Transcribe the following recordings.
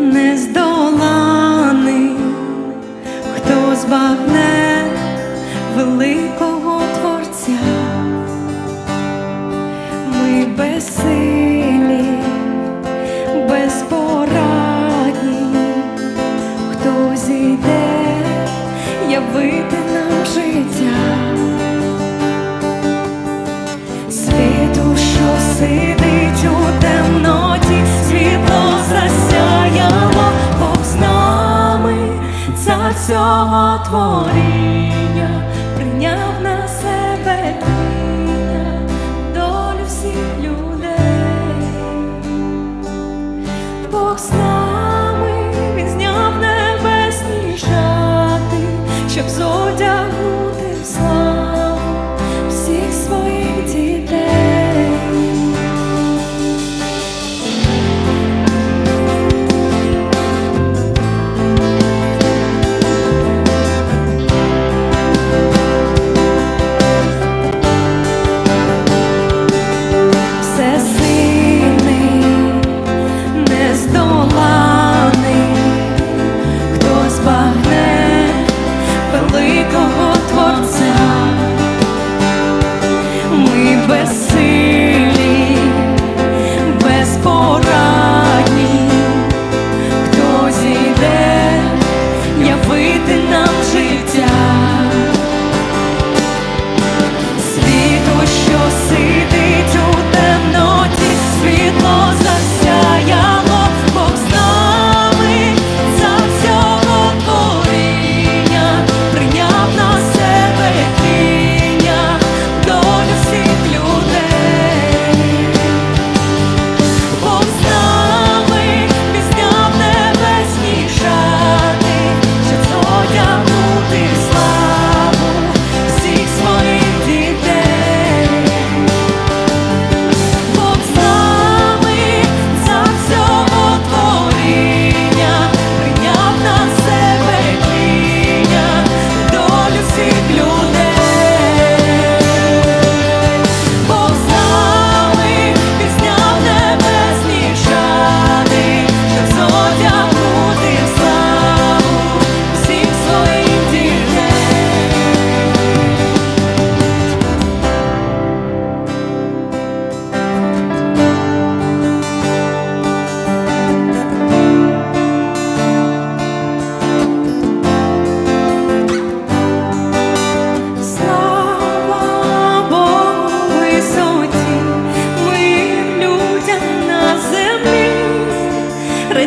не хто збагне великого творця, ми безсилі, безпорадні, хто зійде, явити нам життя. Світу, що сидить у темноті, світло засяє. Всього творіння,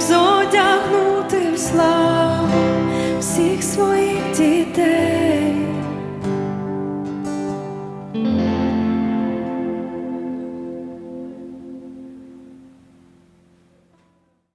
б зодягнув.